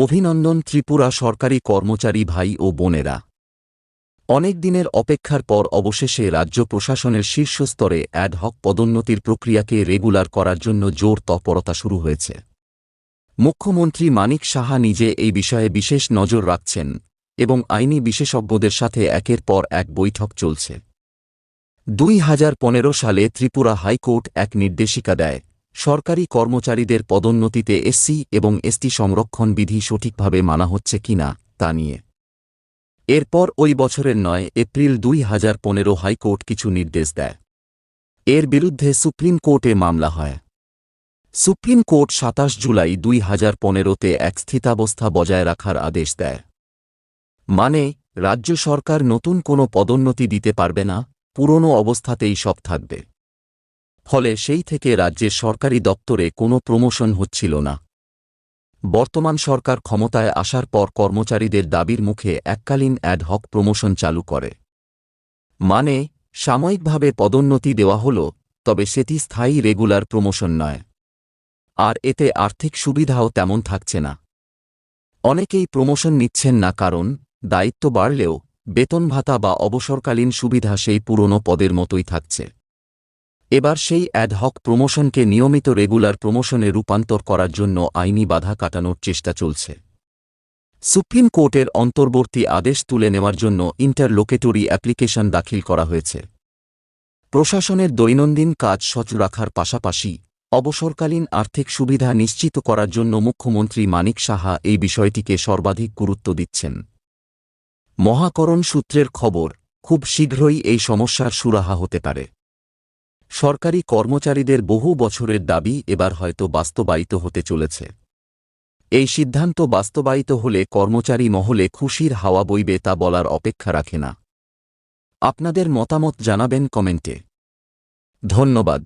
অভিনন্দন ত্রিপুরা সরকারি কর্মচারী ভাই ও বোনেরা। অনেক দিনের অপেক্ষার পর অবশেষে রাজ্য প্রশাসনের শীর্ষস্তরে অ্যাডহক পদোন্নতির প্রক্রিয়াকে রেগুলার করার জন্য জোর তৎপরতা শুরু হয়েছে। মুখ্যমন্ত্রী মানিক সাহা নিজে এই বিষয়ে বিশেষ নজর রাখছেন এবং আইনি বিশেষজ্ঞদের সাথে একের পর এক বৈঠক চলছে। দুই হাজার পনেরো সালে ত্রিপুরা হাইকোর্ট এক নির্দেশিকা দেয় সরকারি কর্মচারীদের পদোন্নতিতে এসসি এবং এসটি সংরক্ষণ বিধি সঠিকভাবে মানা হচ্ছে কিনা তা নিয়ে। এরপর ওই বছরের নয় এপ্রিল দুই হাজার পনেরো হাইকোর্ট কিছু নির্দেশ দেয়। এর বিরুদ্ধে সুপ্রিম কোর্টে মামলা হয়। সুপ্রিম কোর্ট সাতাশ জুলাই দুই হাজার পনেরোতে এক স্থিতাবস্থা বজায় রাখার আদেশ দেয়। মানে রাজ্য সরকার নতুন কোনো পদোন্নতি দিতে পারবে না, পুরনো অবস্থাতেই সব থাকবে। ফলে সেই থেকে রাজ্যের সরকারি দপ্তরে কোনো প্রমোশন হচ্ছিল না। বর্তমান সরকার ক্ষমতায় আসার পর কর্মচারীদের দাবির মুখে এককালীন অ্যাডহক প্রমোশন চালু করে। মানে সাময়িকভাবে পদোন্নতি দেওয়া হল, তবে সেটি স্থায়ী রেগুলার প্রমোশন নয়। আর এতে আর্থিক সুবিধাও তেমন থাকছে না। অনেকেই প্রমোশন নিচ্ছেন না কারণ, দায়িত্ব বাড়লেও, বেতন ভাতা বা অবসরকালীন সুবিধা সেই পুরনো পদের মতোই থাকছে। এবার সেই অ্যাডহক প্রমোশনকে নিয়মিত রেগুলার প্রমোশনে রূপান্তর করার জন্য আইনি বাধা কাটানোর চেষ্টা চলছে। সুপ্রিম কোর্টের অন্তর্বর্তী আদেশ তুলে নেওয়ার জন্য ইন্টারলোকেটরি অ্যাপ্লিকেশন দাখিল করা হয়েছে। প্রশাসনের দৈনন্দিন কাজ সচল রাখার পাশাপাশি অবসরকালীন আর্থিক সুবিধা নিশ্চিত করার জন্য মুখ্যমন্ত্রী মানিক সাহা এই বিষয়টিকে সর্বাধিক গুরুত্ব দিচ্ছেন। মহাকরণ সূত্রের খবর, খুব শীঘ্রই এই সমস্যার সুরাহা হতে পারে। সরকারি কর্মচারীদের বহু বছরের দাবি এবার হয়তো বাস্তবায়িত হতে চলেছে। এই সিদ্ধান্ত বাস্তবায়িত হলে কর্মচারী মহলে খুশির হাওয়া বইবে তা বলার অপেক্ষা রাখে না। আপনাদের মতামত জানাবেন কমেন্টে। ধন্যবাদ।